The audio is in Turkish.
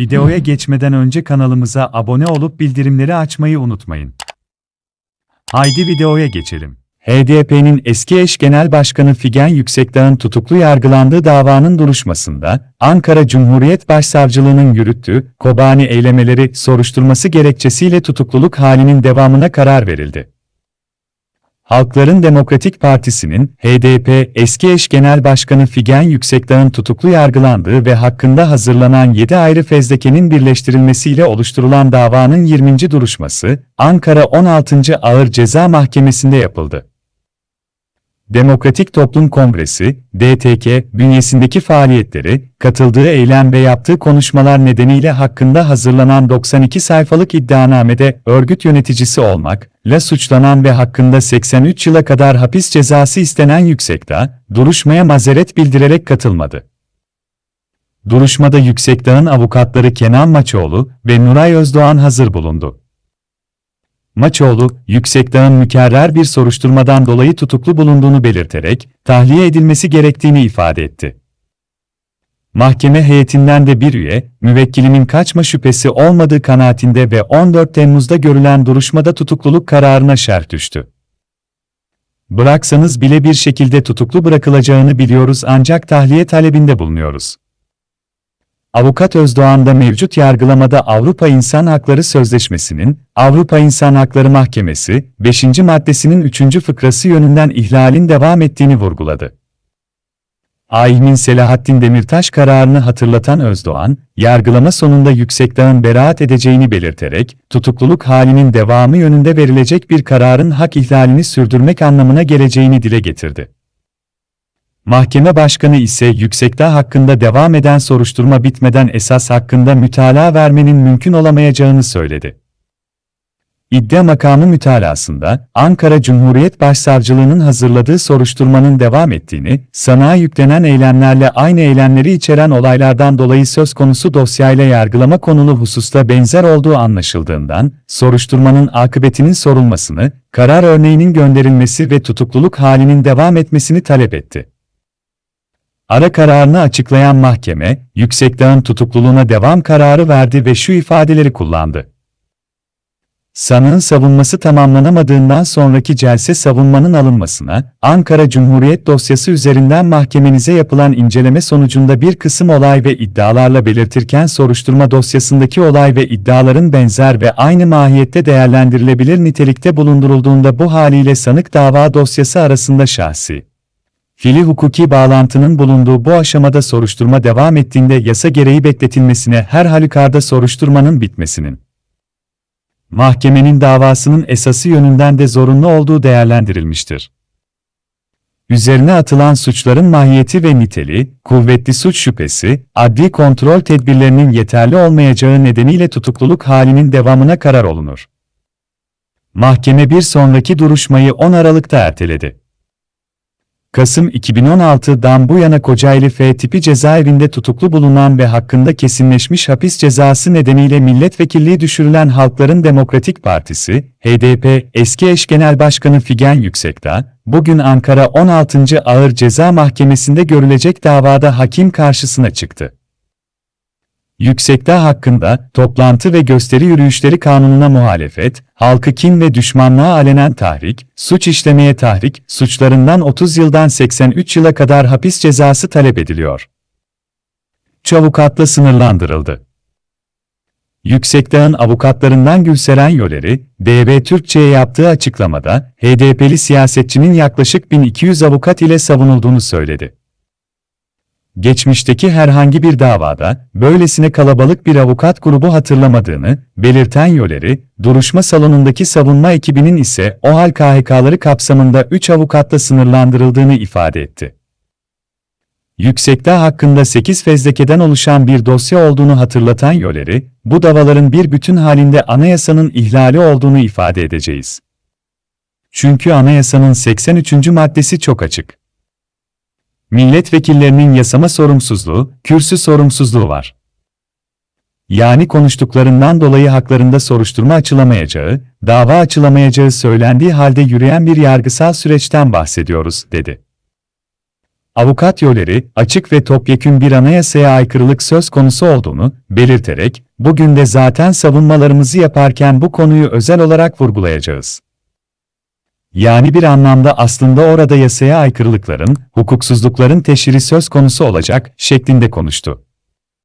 Videoya geçmeden önce kanalımıza abone olup bildirimleri açmayı unutmayın. Haydi videoya geçelim. HDP'nin eski eş genel başkanı Figen Yüksekdağ'ın tutuklu yargılandığı davanın duruşmasında, Ankara Cumhuriyet Başsavcılığı'nın yürüttüğü Kobani eylemeleri soruşturması gerekçesiyle tutukluluk halinin devamına karar verildi. Halkların Demokratik Partisi'nin HDP eski eş genel başkanı Figen Yüksekdağ'ın tutuklu yargılandığı ve hakkında hazırlanan 7 ayrı fezlekenin birleştirilmesiyle oluşturulan davanın 20. duruşması Ankara 16. Ağır Ceza Mahkemesi'nde yapıldı. Demokratik Toplum Kongresi, DTK, bünyesindeki faaliyetleri, katıldığı eylem ve yaptığı konuşmalar nedeniyle hakkında hazırlanan 92 sayfalık iddianamede örgüt yöneticisi olmakla suçlanan ve hakkında 83 yıla kadar hapis cezası istenen Yüksekdağ, duruşmaya mazeret bildirerek katılmadı. Duruşmada Yüksekdağ'ın avukatları Kenan Maçoğlu ve Nuray Özdoğan hazır bulundu. Maçoğlu, Yüksekdağ'ın mükerrer bir soruşturmadan dolayı tutuklu bulunduğunu belirterek, tahliye edilmesi gerektiğini ifade etti. Mahkeme heyetinden de bir üye, müvekkilimin kaçma şüphesi olmadığı kanaatinde ve 14 Temmuz'da görülen duruşmada tutukluluk kararına şerh düştü. Bıraksanız bile bir şekilde tutuklu bırakılacağını biliyoruz ancak tahliye talebinde bulunuyoruz. Avukat Özdoğan da mevcut yargılamada Avrupa İnsan Hakları Sözleşmesi'nin, Avrupa İnsan Hakları Mahkemesi, 5. maddesinin 3. fıkrası yönünden ihlalin devam ettiğini vurguladı. AİHM'in Selahattin Demirtaş kararını hatırlatan Özdoğan, yargılama sonunda Yüksekdağ'ın beraat edeceğini belirterek, tutukluluk halinin devamı yönünde verilecek bir kararın hak ihlalini sürdürmek anlamına geleceğini dile getirdi. Mahkeme başkanı ise Yüksekdağ hakkında devam eden soruşturma bitmeden esas hakkında mütalaa vermenin mümkün olamayacağını söyledi. İddia makamı mütalasında, Ankara Cumhuriyet Başsavcılığı'nın hazırladığı soruşturmanın devam ettiğini, sanığa yüklenen eylemlerle aynı eylemleri içeren olaylardan dolayı söz konusu dosyayla yargılama konulu hususta benzer olduğu anlaşıldığından, soruşturmanın akıbetinin sorulmasını, karar örneğinin gönderilmesi ve tutukluluk halinin devam etmesini talep etti. Ara kararını açıklayan mahkeme, Yüksekdağ'ın tutukluluğuna devam kararı verdi ve şu ifadeleri kullandı. Sanığın savunması tamamlanamadığından sonraki celse savunmanın alınmasına, Ankara Cumhuriyet dosyası üzerinden mahkemenize yapılan inceleme sonucunda bir kısım olay ve iddialarla belirtirken soruşturma dosyasındaki olay ve iddiaların benzer ve aynı mahiyette değerlendirilebilir nitelikte bulundurulduğunda bu haliyle sanık dava dosyası arasında şahsi, Fili hukuki bağlantının bulunduğu bu aşamada soruşturma devam ettiğinde yasa gereği bekletilmesine her halükarda soruşturmanın bitmesinin mahkemenin davasının esası yönünden de zorunlu olduğu değerlendirilmiştir. Üzerine atılan suçların mahiyeti ve niteliği, kuvvetli suç şüphesi, adli kontrol tedbirlerinin yeterli olmayacağı nedeniyle tutukluluk halinin devamına karar olunur. Mahkeme bir sonraki duruşmayı 10 Aralık'ta erteledi. Kasım 2016'dan bu yana Kocaeli F tipi cezaevinde tutuklu bulunan ve hakkında kesinleşmiş hapis cezası nedeniyle milletvekilliği düşürülen Halkların Demokratik Partisi, HDP, eski eş genel başkanı Figen Yüksekdağ, bugün Ankara 16. Ağır Ceza Mahkemesi'nde görülecek davada hakim karşısına çıktı. Yüksekdağ hakkında toplantı ve gösteri yürüyüşleri kanununa muhalefet, halkı kin ve düşmanlığa alenen tahrik, suç işlemeye tahrik, suçlarından 30 yıldan 83 yıla kadar hapis cezası talep ediliyor. Çavukatla sınırlandırıldı. Yüksekdağ'ın avukatlarından Gülseren Yoleri, DB Türkçe'ye yaptığı açıklamada, HDP'li siyasetçinin yaklaşık 1200 avukat ile savunulduğunu söyledi. Geçmişteki herhangi bir davada, böylesine kalabalık bir avukat grubu hatırlamadığını, belirten Yoleri, duruşma salonundaki savunma ekibinin ise o hal KHK'ları kapsamında 3 avukatla sınırlandırıldığını ifade etti. Yüksekdağ hakkında 8 fezlekeden oluşan bir dosya olduğunu hatırlatan Yoleri, bu davaların bir bütün halinde anayasanın ihlali olduğunu ifade edeceğiz. Çünkü anayasanın 83. maddesi çok açık milletvekillerinin yasama sorumsuzluğu, kürsü sorumsuzluğu var. Yani konuştuklarından dolayı haklarında soruşturma açılamayacağı, dava açılamayacağı söylendiği halde yürüyen bir yargısal süreçten bahsediyoruz, dedi. Avukat Yoleri, açık ve topyekün bir anayasaya aykırılık söz konusu olduğunu belirterek, bugün de zaten savunmalarımızı yaparken bu konuyu özel olarak vurgulayacağız. Yani bir anlamda aslında orada yasaya aykırılıkların, hukuksuzlukların teşhiri söz konusu olacak şeklinde konuştu.